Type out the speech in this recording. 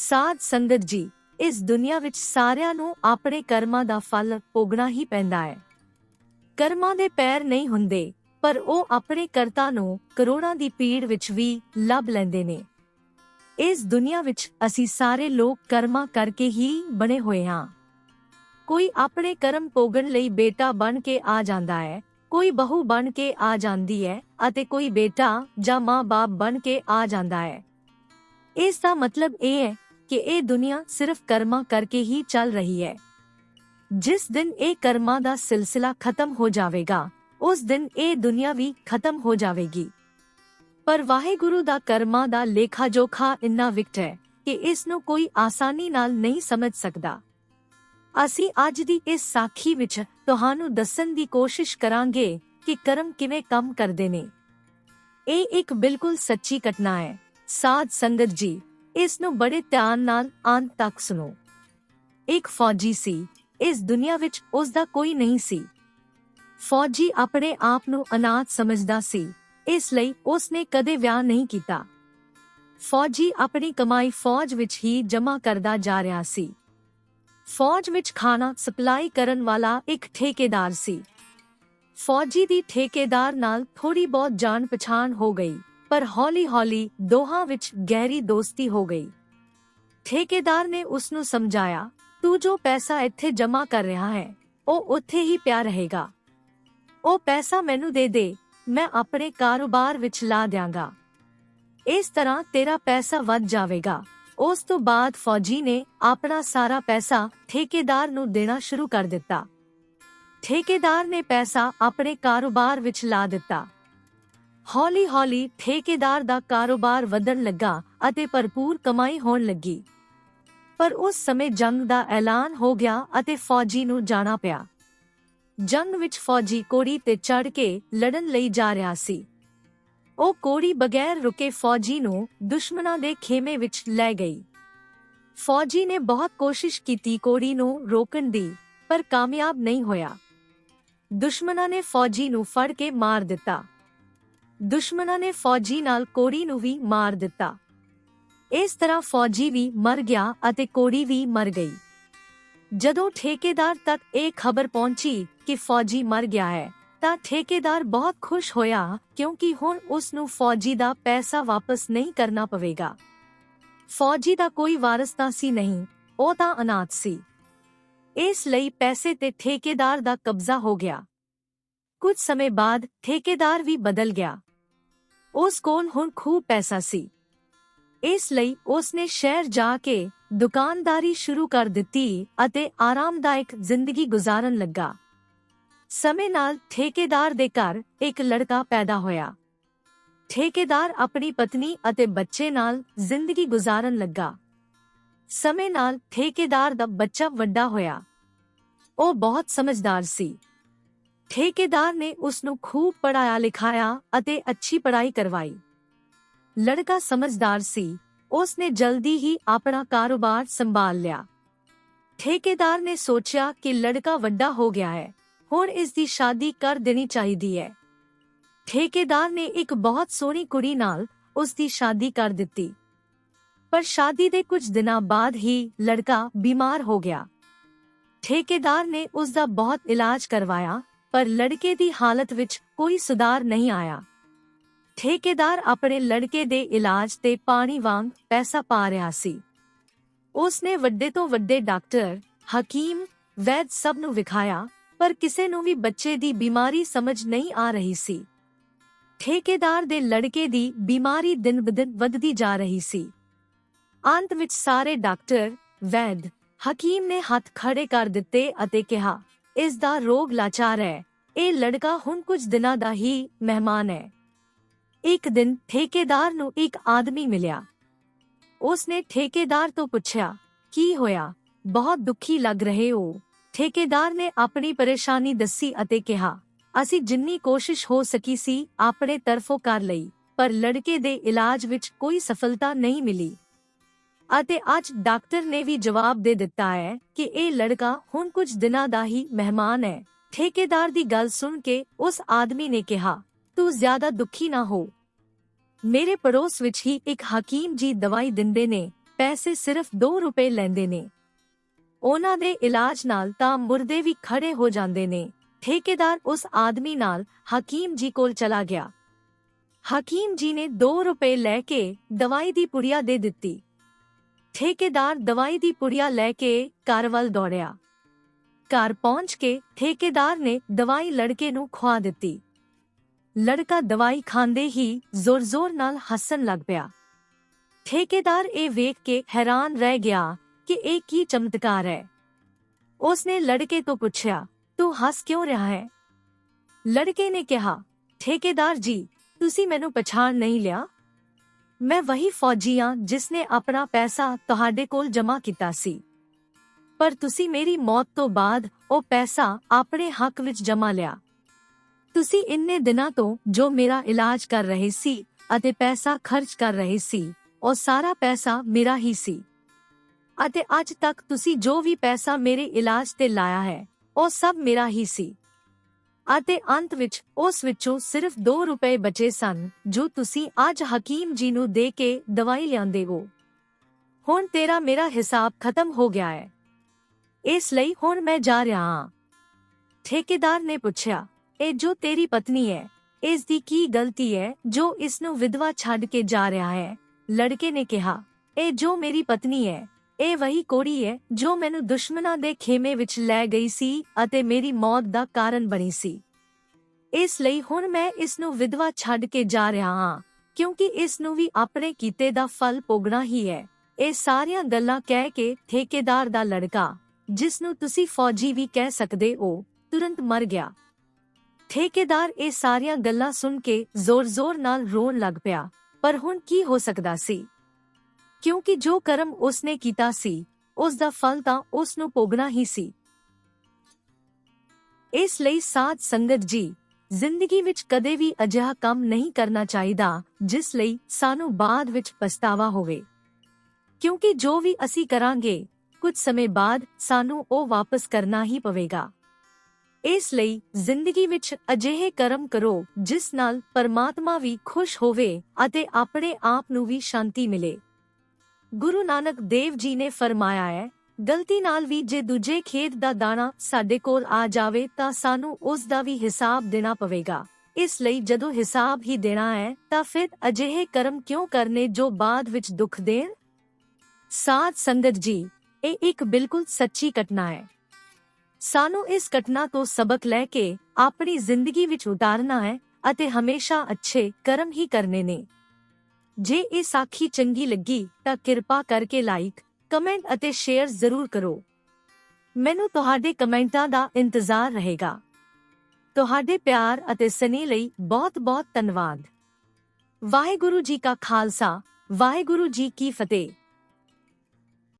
ਸਾਧ ਸੰਗਤ ਜੀ, ਇਸ ਦੁਨੀਆ ਵਿੱਚ ਸਾਰਿਆਂ ਨੂੰ ਆਪਣੇ ਕਰਮਾਂ ਦਾ ਫਲ ਭੋਗਣਾ ਹੀ ਪੈਂਦਾ ਹੈ। ਕਰਮਾਂ ਦੇ ਪੈਰ ਨਹੀਂ ਹੁੰਦੇ, ਪਰ ਉਹ ਆਪਣੇ ਕਰਤਾ ਨੂੰ ਕਰੋੜਾਂ ਦੀ ਪੀੜ ਵਿੱਚ ਵੀ ਲੱਭ ਲੈਂਦੇ ਨੇ। ਇਸ ਦੁਨੀਆ ਵਿੱਚ ਅਸੀਂ ਸਾਰੇ ਲੋਕ ਕਰਮਾਂ ਕਰਕੇ ਹੀ ਬਣੇ ਹੋਏ ਹਾਂ। ਕੋਈ ਆਪਣੇ ਕਰਮ ਭੋਗਣ ਲਈ ਬੇਟਾ ਬਣ ਕੇ ਆ ਜਾਂਦਾ ਹੈ, ਕੋਈ ਬਹੂ ਬਣ ਕੇ ਆ ਜਾਂਦੀ ਹੈ ਅਤੇ ਕੋਈ ਬੇਟਾ ਜਾਂ ਮਾਂ-ਬਾਪ ਬਣ ਕੇ ਆ ਜਾਂਦਾ ਹੈ। ਇਸ ਦਾ ਮਤਲਬ ਇਹ ਹੈ ਕਿ ਇਹ ਦੁਨੀਆ ਸਿਰਫ ਕਰਮਾ ਕਰਕੇ ਹੀ ਚੱਲ ਰਹੀ ਹੈ। ਜਿਸ ਦਿਨ ਇਹ ਕਰਮਾ ਦਾ ਸਿਲਸਿਲਾ ਖਤਮ ਹੋ ਜਾਵੇਗਾ, ਉਸ ਦਿਨ ਇਹ ਦੁਨੀਆ ਵੀ ਖਤਮ ਹੋ ਜਾਵੇਗੀ। ਪਰ ਵਾਹਿਗੁਰੂ ਦਾ ਕਰਮਾਂ ਦਾ ਲੇਖਾ ਜੋਖਾ ਇੰਨਾ ਵਿਕਟ ਹੈ ਕਿ ਇਸ ਨੂੰ ਕੋਈ ਆਸਾਨੀ ਨਾਲ ਨਹੀਂ ਸਮਝ ਸਕਦਾ। ਅਸੀਂ ਅੱਜ ਦੀ ਇਸ ਸਾਖੀ ਵਿੱਚ ਤੁਹਾਨੂੰ ਦੱਸਣ ਦੀ ਕੋਸ਼ਿਸ਼ ਕਰਾਂਗੇ ਕਿ ਕਰਮ ਕਿਵੇਂ ਕੰਮ ਕਰਦੇ ਨੇ। ਇਹ ਇੱਕ ਬਿਲਕੁਲ ਸੱਚੀ ਘਟਨਾ ਹੈ। ਸਾਧ ਸੰਗਤ ਜੀ ਇਸ ਨੂੰ ਬੜੇ ਧਿਆਨ ਨਾਲ ਅੰਤ ਤੱਕ ਸੁਣੋ। ਇੱਕ ਫੌਜੀ ਸੀ, ਇਸ ਦੁਨੀਆ ਵਿੱਚ ਉਸ ਦਾ ਕੋਈ ਨਹੀਂ ਸੀ। ਫੌਜੀ ਆਪਣੇ ਆਪ ਨੂੰ ਅਨਾਥ ਸਮਝਦਾ ਸੀ, ਇਸ ਲਈ ਉਸ ਨੇ ਕਦੇ ਵਿਆਹ ਨਹੀਂ ਕੀਤਾ। ਫੌਜੀ ਆਪਣੀ ਕਮਾਈ ਫੌਜ ਵਿੱਚ ਹੀ ਜਮ੍ਹਾਂ ਕਰਦਾ ਜਾ ਰਿਹਾ ਸੀ। ਫੌਜ ਵਿੱਚ ਖਾਣਾ ਸਪਲਾਈ ਕਰਨ ਵਾਲਾ ਇੱਕ ਠੇਕੇਦਾਰ ਸੀ। ਫੌਜੀ ਦੀ ਠੇਕੇਦਾਰ ਨਾਲ ਥੋੜੀ ਬਹੁਤ ਜਾਣ ਪਛਾਣ ਹੋ ਗਈ। ਪਰ ਹੌਲੀ-ਹੌਲੀ ਦੋਹਾਂ ਵਿੱਚ ਗਹਿਰੀ ਦੋਸਤੀ ਹੋ ਗਈ। ਠੇਕੇਦਾਰ ਨੇ ਉਸ ਨੂੰ ਸਮਝਾਇਆ, ਤੂੰ ਜੋ ਪੈਸਾ ਇੱਥੇ ਜਮ੍ਹਾਂ ਕਰ ਰਿਹਾ ਹੈ, ਉਹ ਉੱਥੇ ਹੀ ਪਿਆ ਰਹੇਗਾ। ਉਹ ਪੈਸਾ ਮੈਨੂੰ ਦੇ ਦੇ, ਮੈਂ ਆਪਣੇ ਕਾਰੋਬਾਰ ਵਿੱਚ ਲਾ ਦਿਆਂਗਾ। ਇਸ ਤਰ੍ਹਾਂ ਤੇਰਾ ਪੈਸਾ ਵੱਧ ਜਾਵੇਗਾ। ਉਸ ਤੋਂ ਬਾਅਦ ਫੌਜੀ ਨੇ ਆਪਣਾ ਸਾਰਾ ਪੈਸਾ ਠੇਕੇਦਾਰ ਨੂੰ ਦੇਣਾ ਸ਼ੁਰੂ ਕਰ ਦਿੱਤਾ। ਠੇਕੇਦਾਰ ਨੇ ਪੈਸਾ ਆਪਣੇ ਕਾਰੋਬਾਰ ਵਿੱਚ ਲਾ ਦਿੱਤਾ। ਹੌਲੀ-ਹੌਲੀ ਠੇਕੇਦਾਰ ਦਾ ਕਾਰੋਬਾਰ ਵਧਣ ਲੱਗਾ ਅਤੇ ਭਰਪੂਰ ਕਮਾਈ ਹੋਣ ਲੱਗੀ। ਪਰ ਉਸ ਸਮੇਂ ਜੰਗ ਦਾ ਐਲਾਨ ਹੋ ਗਿਆ ਅਤੇ ਫੌਜੀ ਨੂੰ ਜਾਣਾ ਪਿਆ। ਜੰਗ ਵਿੱਚ ਫੌਜੀ ਕੋੜੀ ਤੇ ਚੜ ਕੇ ਲੜਨ ਲਈ ਜਾ ਰਿਹਾ ਸੀ। ਉਹ ਕੋੜੀ ਬਗੈਰ ਰੁਕੇ ਫੌਜੀ ਨੂੰ ਦੁਸ਼ਮਣਾਂ ਦੇ ਖੇਮੇ ਵਿੱਚ ਲੈ ਗਈ। ਫੌਜੀ ਨੇ ਬਹੁਤ ਕੋਸ਼ਿਸ਼ ਕੀਤੀ ਕੋੜੀ ਨੂੰ ਰੋਕਣ ਦੀ, ਪਰ ਕਾਮਯਾਬ ਨਹੀਂ ਹੋਇਆ। ਦੁਸ਼ਮਣਾਂ ਨੇ ਫੌਜੀ ਨੂੰ ਫੜ ਕੇ ਮਾਰ ਦਿੱਤਾ। ਦੁਸ਼ਮਣਾਂ ਨੇ ਫੌਜੀ ਨਾਲ ਕੋੜੀ ਨੂੰ ਵੀ ਮਾਰ ਦਿੱਤਾ। ਇਸ ਤਰ੍ਹਾਂ ਫੌਜੀ ਵੀ ਮਰ ਗਿਆ ਅਤੇ ਕੋੜੀ ਵੀ ਮਰ ਗਈ। ਜਦੋਂ ਠੇਕੇਦਾਰ ਤੱਕ ਇਹ ਖਬਰ ਪਹੁੰਚੀ ਕਿ ਫੌਜੀ ਮਰ ਗਿਆ ਹੈ, ਤਾਂ ਠੇਕੇਦਾਰ ਬਹੁਤ ਖੁਸ਼ ਹੋਇਆ ਕਿਉਂਕਿ ਹੁਣ ਉਸ ਨੂੰ ਫੌਜੀ ਦਾ ਪੈਸਾ ਵਾਪਸ ਨਹੀਂ ਕਰਨਾ ਪਵੇਗਾ। ਫੌਜੀ ਦਾ ਕੋਈ ਵਾਰਸ ਤਾਂ ਸੀ ਨਹੀਂ, ਉਹ ਤਾਂ ਅਨਾਥ ਸੀ। ਇਸ ਲਈ ਪੈਸੇ ਤੇ ਠੇਕੇਦਾਰ ਦਾ ਕਬਜ਼ਾ ਹੋ ਗਿਆ। ਕੁਝ ਸਮੇਂ ਬਾਅਦ ਠੇਕੇਦਾਰ ਵੀ ਬਦਲ ਗਿਆ। ਉਸ ਕੋਲ ਹੁਣ ਖੂਬ ਪੈਸਾ ਸੀ। ਇਸ ਲਈ ਉਸ ਨੇ ਸ਼ਹਿਰ ਜਾ ਕੇ ਦੁਕਾਨਦਾਰੀ ਸ਼ੁਰੂ ਕਰ ਦਿੱਤੀ ਅਤੇ ਆਰਾਮਦਾਇਕ ਜ਼ਿੰਦਗੀ ਗੁਜ਼ਾਰਨ ਲੱਗਾ। ਸਮੇਂ ਨਾਲ ਠੇਕੇਦਾਰ ਦੇ ਘਰ ਇੱਕ ਲੜਕਾ ਪੈਦਾ ਹੋਇਆ। ਠੇਕੇਦਾਰ ਆਪਣੀ ਪਤਨੀ ਅਤੇ ਬੱਚੇ ਨਾਲ ਜ਼ਿੰਦਗੀ ਗੁਜ਼ਾਰਨ ਲੱਗਾ। ਸਮੇਂ ਨਾਲ ਠੇਕੇਦਾਰ ਦਾ ਬੱਚਾ ਵੱਡਾ ਹੋਇਆ। ਉਹ ਬਹੁਤ ਸਮਝਦਾਰ ਸੀ। ਠੇਕੇਦਾਰ ਨੇ ਉਸ ਨੂੰ ਖੂਬ ਪੜਾਇਆ ਲਿਖਾਇਆ ਅਤੇ ਅੱਛੀ ਪੜ੍ਹਾਈ ਕਰਵਾਈ ਲੜਕਾ ਸਮਝਦਾਰ ਸੀ ਉਸ ਨੇ ਜਲਦੀ ਹੀ ਆਪਣਾ ਕਾਰੋਬਾਰ ਸੰਭਾਲ ਲਿਆ ਠੇਕੇਦਾਰ ਨੇ ਸੋਚਿਆ ਕਿ ਲੜਕਾ ਵੱਡਾ ਹੋ ਗਿਆ ਹੈ ਹੁਣ ਇਸ ਦੀ ਸ਼ਾਦੀ ਕਰ ਦੇਣੀ ਚਾਹੀਦੀ ਹੈ ਠੇਕੇਦਾਰ ਨੇ ਇੱਕ ਬਹੁਤ ਸੋਹਣੀ ਕੁੜੀ ਨਾਲ ਉਸ ਦੀ ਸ਼ਾਦੀ ਕਰ ਦਿੱਤੀ ਪਰ ਸ਼ਾਦੀ ਦੇ ਕੁਝ ਦਿਨਾਂ ਬਾਅਦ ਹੀ ਲੜਕਾ ਬਿਮਾਰ ਹੋ ਗਿਆ ਠੇਕੇਦਾਰ ਨੇ ਉਸ ਦਾ ਬਹੁਤ ਇਲਾਜ ਕਰਵਾਇਆ ਪਰ ਲੜਕੇ ਦੀ ਹਾਲਤ ਵਿੱਚ ਕੋਈ ਸੁਧਾਰ ਨਹੀਂ ਆਇਆ। ਠੇਕੇਦਾਰ ਆਪਣੇ ਲੜਕੇ ਦੇ ਇਲਾਜ ਤੇ ਪਾਣੀ ਵਾਂਗ ਪੈਸਾ ਪਾ ਰਿਹਾ ਸੀ। ਉਸ ਨੇ ਵੱਡੇ ਤੋਂ ਵੱਡੇ ਡਾਕਟਰ, ਹਕੀਮ, ਵੈਦ ਸਭ ਨੂੰ ਵਿਖਾਇਆ, ਪਰ ਕਿਸੇ ਨੂੰ ਵੀ ਬੱਚੇ ਦੀ ਬਿਮਾਰੀ ਸਮਝ ਨਹੀਂ ਆ ਰਹੀ ਸੀ। ਠੇਕੇਦਾਰ ਦੇ ਲੜਕੇ ਦੀ ਬਿਮਾਰੀ ਦਿਨ-ਬਦਿਨ ਵੱਧਦੀ ਜਾ ਰਹੀ ਸੀ। ਅੰਤ ਵਿੱਚ ਸਾਰੇ ਡਾਕਟਰ, ਵੈਦ, ਹਕੀਮ ਨੇ ਹੱਥ ਖੜੇ ਕਰ ਦਿੱਤੇ ਅਤੇ ਕਿਹਾ ਇਸ ਦਾ ਰੋਗ ਲਾਚਾਰ ਹੈ। ਇਹ ਲੜਕਾ ਹੁਣ ਕੁਝ ਦਿਨਾਂ ਦਾ ਹੀ ਮਹਿਮਾਨ ਹੈ। ਇੱਕ ਦਿਨ ਠੇਕੇਦਾਰ ਨੂੰ ਇੱਕ ਆਦਮੀ ਮਿਲਿਆ। ਉਸ ਨੇ ਠੇਕੇਦਾਰ ਤੋਂ ਪੁੱਛਿਆ, ਕੀ ਹੋਇਆ? ਬਹੁਤ ਦੁਖੀ ਲੱਗ ਰਹੇ ਹੋ। ਠੇਕੇਦਾਰ ਨੇ ਆਪਣੀ ਪਰੇਸ਼ਾਨੀ ਦੱਸੀ ਅਤੇ ਕਿਹਾ, ਅਸੀਂ ਜਿੰਨੀ ਕੋਸ਼ਿਸ਼ ਹੋ ਸਕੀ ਸੀ, ਆਪਣੇ ਤਰਫੋਂ ਕਰ ਲਈ, ਪਰ ਲੜਕੇ ਦੇ ਇਲਾਜ ਵਿੱਚ ਕੋਈ ਸਫਲਤਾ ਨਹੀਂ ਮਿਲੀ। ਅਤੇ ਅੱਜ ਡਾਕਟਰ ਨੇ ਵੀ ਜਵਾਬ ਦੇ ਦਿੱਤਾ ਹੈ ਕਿ ਇਹ ਲੜਕਾ ਹੁਣ ਕੁਝ ਦਿਨਾਂ ਦਾ ਹੀ ਮਹਿਮਾਨ ਹੈ। ਠੇਕੇਦਾਰ ਦੀ ਗੱਲ ਸੁਣ ਕੇ ਉਸ ਆਦਮੀ ਨੇ ਕਿਹਾ, ਤੂੰ ਜ਼ਿਆਦਾ ਦੁਖੀ ਨਾ ਹੋ। ਮੇਰੇ ਪੜੋਸ ਵਿੱਚ ਹੀ ਇੱਕ ਹਕੀਮ ਜੀ ਦਵਾਈ ਦਿੰਦੇ ਨੇ, ਪੈਸੇ ਸਿਰਫ 2 ਰੁਪਏ ਲੈਂਦੇ ਨੇ। ਉਹਨਾਂ ਦੇ ਇਲਾਜ ਨਾਲ ਤਾਂ ਮੁਰਦੇ ਵੀ ਖੜੇ ਹੋ ਜਾਂਦੇ ਨੇ। ਠੇਕੇਦਾਰ ਉਸ ਆਦਮੀ ਨਾਲ ਹਕੀਮ ਜੀ ਕੋਲ ਚਲਾ ਗਿਆ। ਹਕੀਮ ਜੀ ਨੇ 2 ਰੁਪਏ ਲੈ ਕੇ ਦਵਾਈ ਦੀ ਪੁੜੀਆ ਦੇ ਦਿੱਤੀ। ਠੇਕੇਦਾਰ ਦਵਾਈ ਦੀ ਪੁੜੀਆ ਲੈ ਕੇ ਘਰ ਵੱਲ ਦੌੜਿਆ। ਘਰ ਪਹੁੰਚ ਕੇ ਠੇਕੇਦਾਰ ਨੇ ਦਵਾਈ ਲੜਕੇ ਨੂੰ ਖਵਾ ਦਿੱਤੀ। ਲੜਕਾ ਦਵਾਈ ਖਾਂਦੇ ਹੀ ਜ਼ੋਰ-ਜ਼ੋਰ ਨਾਲ ਹੱਸਣ ਲੱਗ ਪਿਆ। ਠੇਕੇਦਾਰ ਇਹ ਵੇਖ ਕੇ ਹੈਰਾਨ ਰਹਿ ਗਿਆ ਕਿ ਇਹ ਕੀ ਚਮਤਕਾਰ ਹੈ। ਉਸਨੇ ਲੜਕੇ ਤੋਂ ਪੁੱਛਿਆ, ਤੂੰ ਹੱਸ ਕਿਉਂ ਰਿਹਾ ਹੈ? ਲੜਕੇ ਨੇ ਕਿਹਾ, ਠੇਕੇਦਾਰ ਜੀ, ਤੁਸੀਂ ਮੈਨੂੰ ਪਛਾਣ ਨਹੀਂ ਲਿਆ। ਮੈਂ ਵਹੀ ਫੌਜੀ ਹਾਂ ਜਿਸ ਨੇ ਆਪਣਾ ਪੈਸਾ ਤੁਹਾਡੇ ਕੋਲ ਜਮ੍ਹਾਂ ਕੀਤਾ ਸੀ। ਪਰ ਤੁਸੀਂ ਮੇਰੀ ਮੌਤ ਤੋਂ ਬਾਅਦ ਉਹ ਪੈਸਾ ਆਪਣੇ ਹੱਕ ਵਿੱਚ ਜਮ੍ਹਾਂ ਲਿਆ। ਤੁਸੀਂ ਇੰਨੇ ਦਿਨਾਂ ਤੋਂ ਜੋ ਮੇਰਾ ਇਲਾਜ ਕਰ ਰਹੇ ਸੀ ਅਤੇ ਪੈਸਾ ਖਰਚ ਕਰ ਰਹੇ ਸੀ, ਉਹ ਸਾਰਾ ਪੈਸਾ ਮੇਰਾ ਹੀ ਸੀ। ਅਤੇ ਅੱਜ ਤੱਕ ਤੁਸੀਂ ਜੋ ਵੀ ਪੈਸਾ ਮੇਰੇ ਇਲਾਜ ਤੇ ਲਾਇਆ ਹੈ, ਉਹ ਸਭ ਮੇਰਾ ਹੀ ਸੀ। ਅਤੇ ਅੰਤ ਵਿੱਚ ਉਸ ਵਿੱਚੋਂ ਸਿਰਫ 2 ਰੁਪਏ ਬਚੇ ਸਨ, ਜੋ ਤੁਸੀਂ ਅੱਜ ਹਕੀਮ ਜੀ ਨੂੰ ਦੇ ਕੇ ਦਵਾਈ ਲਿਆਂਦੇ ਹੋ। ਹੁਣ ਤੇਰਾ ਮੇਰਾ ਹਿਸਾਬ ਖਤਮ ਹੋ ਗਿਆ ਹੈ। ਇਸ ਲਈ ਹੁਣ ਮੈਂ ਜਾ ਰਿਹਾ ਹਾਂ। ਠੇਕੇਦਾਰ ਨੇ ਪੁੱਛਿਆ, ਇਹ ਜੋ ਤੇਰੀ ਪਤਨੀ ਹੈ, ਇਸ ਦੀ ਕੀ ਗਲਤੀ ਹੈ, ਜੋ ਇਸ ਨੂੰ ਵਿਧਵਾ ਛੱਡ ਕੇ ਜਾ ਰਿਹਾ ਹੈ? ਲੜਕੇ ਨੇ ਕਿਹਾ, ਇਹ ਜੋ ਮੇਰੀ ਪਤਨੀ ਹੈ ਇਹ ਵਹੀ ਕੋੜੀ ਹੈ, ਜੋ ਮੈਨੂੰ ਦੁਸ਼ਮਣਾਂ ਦੇ ਖੇਮੇ ਵਿੱਚ ਲੈ ਗਈ ਸੀ ਅਤੇ ਮੇਰੀ ਮੌਤ ਦਾ ਕਾਰਨ ਬਣੀ ਸੀ। ਇਸ ਲਈ ਹੁਣ ਮੈਂ ਇਸ ਨੂੰ ਵਿਧਵਾ ਛੱਡ ਕੇ ਜਾ ਰਿਹਾ ਹਾਂ, ਕਿਉਂਕਿ ਇਸ ਨੂੰ ਵੀ ਆਪਣੇ ਕੀਤੇ ਦਾ ਫਲ ਭੋਗਣਾ ਹੀ ਹੈ। ਇਹ ਸਾਰੀਆਂ ਗੱਲਾਂ ਕਹਿ ਕੇ ਠੇਕੇਦਾਰ ਦਾ ਲੜਕਾ ਜਿਸ ਨੂੰ ਤੁਸੀਂ ਫੌਜੀ ਵੀ ਕਹਿ ਸਕਦੇ ਹੋ, ਤੁਰੰਤ ਮਰ ਗਿਆ। ਠੇਕੇਦਾਰ ਇਹ ਸਾਰੀਆਂ ਗੱਲਾਂ ਸੁਣ ਕੇ ਜ਼ੋਰ-ਜ਼ੋਰ ਨਾਲ ਰੋਣ ਲੱਗ ਪਿਆ, ਪਰ ਹੁਣ ਕੀ ਹੋ ਸਕਦਾ ਸੀ? ਕਿਉਂਕਿ ਜੋ ਕਰਮ ਉਸਨੇ ਕੀਤਾ ਸੀ, ਉਸ ਦਾ ਫਲ ਤਾਂ ਉਸ ਨੂੰ ਭੋਗਣਾ ਹੀ ਸੀ। ਇਸ ਲਈ ਸਾਧ ਸੰਗਤ ਜੀ, ਜ਼ਿੰਦਗੀ ਵਿੱਚ ਕਦੇ ਵੀ ਅਜਿਹਾ ਕੰਮ ਨਹੀਂ ਕਰਨਾ ਚਾਹੀਦਾ, ਜਿਸ ਲਈ ਸਾਨੂੰ ਬਾਅਦ ਵਿੱਚ ਪਛਤਾਵਾ ਹੋਵੇ। ਕਿਉਂਕਿ ਜੋ ਵੀ ਅਸੀਂ ਕਰਾਂਗੇ, ਕੁਝ ਸਮੇਂ ਬਾਅਦ ਸਾਨੂੰ ਉਹ ਵਾਪਸ ਕਰਨਾ ਹੀ ਪਵੇਗਾ। ਇਸ ਲਈ ਜ਼ਿੰਦਗੀ ਵਿੱਚ ਅਜਿਹੇ ਕਰਮ ਕਰੋ, ਜਿਸ ਨਾਲ ਪਰਮਾਤਮਾ ਵੀ ਖੁਸ਼ ਹੋਵੇ ਅਤੇ ਆਪਣੇ ਆਪ ਨੂੰ ਵੀ ਸ਼ਾਂਤੀ ਮਿਲੇ। ਗੁਰੂ ਨਾਨਕ ਦੇਵ ਜੀ ਨੇ ਫਰਮਾਇਆ ਹੈ, ਗਲਤੀ ਨਾਲ ਵੀ ਜੇ ਦੂਜੇ ਖੇਤ ਦਾ ਦਾਣਾ ਸਾਡੇ ਕੋਲ ਆ ਜਾਵੇ ਤਾਂ ਸਾਨੂੰ ਉਸ ਦਾ ਵੀ ਹਿਸਾਬ ਦੇਣਾ ਪਵੇਗਾ। ਇਸ ਲਈ ਜਦੋਂ ਹਿਸਾਬ ਹੀ ਦੇਣਾ ਹੈ, ਤਾਂ ਫਿਰ ਅਜਿਹੇ ਕਰਮ ਕਿਉਂ ਕਰਨੇ ਜੋ ਬਾਅਦ ਵਿੱਚ ਦੁੱਖ ਦੇਣ? ਸਾਧ ਸੰਗਤ ਜੀ, ਇਹ ਇੱਕ ਬਿਲਕੁਲ ਸੱਚੀ ਘਟਨਾ ਹੈ। ਸਾਨੂੰ ਇਸ ਘਟਨਾ ਤੋਂ ਸਬਕ ਲੈ ਕੇ ਆਪਣੀ ਜ਼ਿੰਦਗੀ ਵਿੱਚ ਉਤਾਰਨਾ ਹੈ ਅਤੇ ਹਮੇਸ਼ਾ ਅੱਛੇ ਕਰਮ ਹੀ ਕਰਨੇ ਨੇ। ਜੇ ਇਹ ਸਾਖੀ ਚੰਗੀ ਲੱਗੀ ਤਾਂ ਕਿਰਪਾ ਕਰਕੇ ਲਾਈਕ ਕਮੈਂਟ ਅਤੇ ਸ਼ੇਅਰ ਜ਼ਰੂਰ ਕਰੋ। ਮੈਨੂੰ ਤੁਹਾਡੇ ਕਮੈਂਟਾਂ ਦਾ ਇੰਤਜ਼ਾਰ ਰਹੇਗਾ। ਤੁਹਾਡੇ ਪਿਆਰ ਅਤੇ ਸਨੇਹ ਲਈ ਬਹੁਤ-ਬਹੁਤ ਧੰਨਵਾਦ। ਵਾਹਿਗੁਰੂ ਜੀ ਕਾ ਖਾਲਸਾ, ਵਾਹਿਗੁਰੂ ਜੀ ਕੀ ਫਤਿਹ।